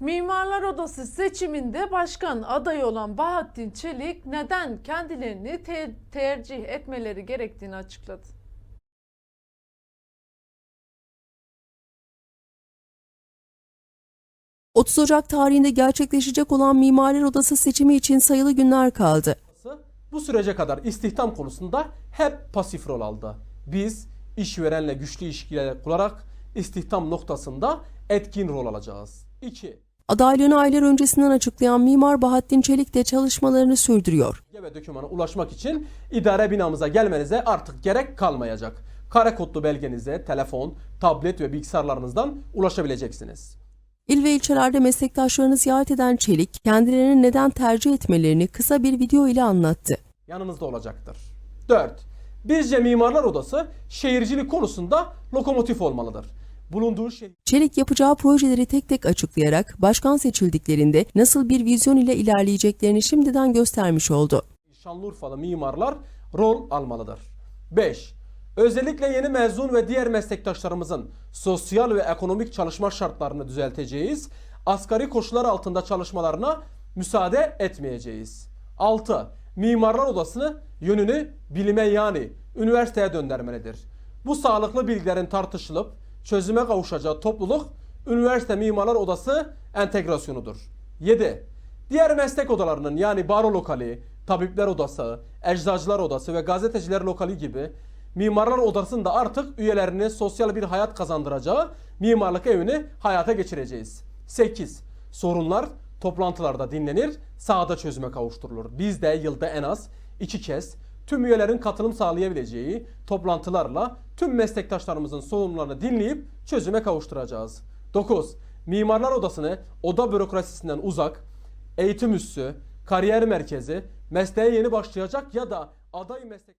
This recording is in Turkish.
Mimarlar Odası seçiminde başkan adayı olan Bahattin Çelik neden kendilerini te- tercih etmeleri gerektiğini açıkladı. – 30 Ocak tarihinde gerçekleşecek olan Mimarlar Odası seçimi için sayılı günler kaldı. bu sürece kadar istihdam konusunda hep pasif rol aldı. Biz işverenle güçlü ilişkiler kurarak istihdam noktasında etkin rol alacağız. 2. Adaylığını aylar öncesinden açıklayan Mimar Bahattin Çelik de çalışmalarını sürdürüyor. ve dökümana ulaşmak için idare binamıza gelmenize artık gerek kalmayacak. Kare kodlu belgenize telefon, tablet ve bilgisayarlarınızdan ulaşabileceksiniz. İl ve ilçelerde meslektaşlarını ziyaret eden Çelik, kendilerini neden tercih etmelerini kısa bir video ile anlattı. Yanınızda olacaktır. 4. Bizce Mimarlar Odası şehircilik konusunda lokomotif olmalıdır. Bulunduğu şehir Çelik yapacağı projeleri tek tek açıklayarak başkan seçildiklerinde nasıl bir vizyon ile ilerleyeceklerini şimdiden göstermiş oldu. Şanlıurfalı mimarlar rol almalıdır. 5. Özellikle yeni mezun ve diğer meslektaşlarımızın sosyal ve ekonomik çalışma şartlarını düzelteceğiz. Asgari koşullar altında çalışmalarına müsaade etmeyeceğiz. 6. Mimarlar Odası'nı yönünü bilime yani üniversiteye döndürmelidir. Bu sağlıklı bilgilerin tartışılıp çözüme kavuşacağı topluluk Üniversite Mimarlar Odası entegrasyonudur. 7. Diğer meslek odalarının yani baro lokali, tabipler odası, eczacılar odası ve gazeteciler lokali gibi mimarlar odasının da artık üyelerine sosyal bir hayat kazandıracağı mimarlık evini hayata geçireceğiz. 8. Sorunlar toplantılarda dinlenir, sahada çözüme kavuşturulur. Biz de yılda en az iki kez tüm üyelerin katılım sağlayabileceği toplantılarla tüm meslektaşlarımızın sorunlarını dinleyip çözüme kavuşturacağız. 9. Mimarlar Odası'nı oda bürokrasisinden uzak, eğitim üssü, kariyer merkezi, mesleğe yeni başlayacak ya da aday meslek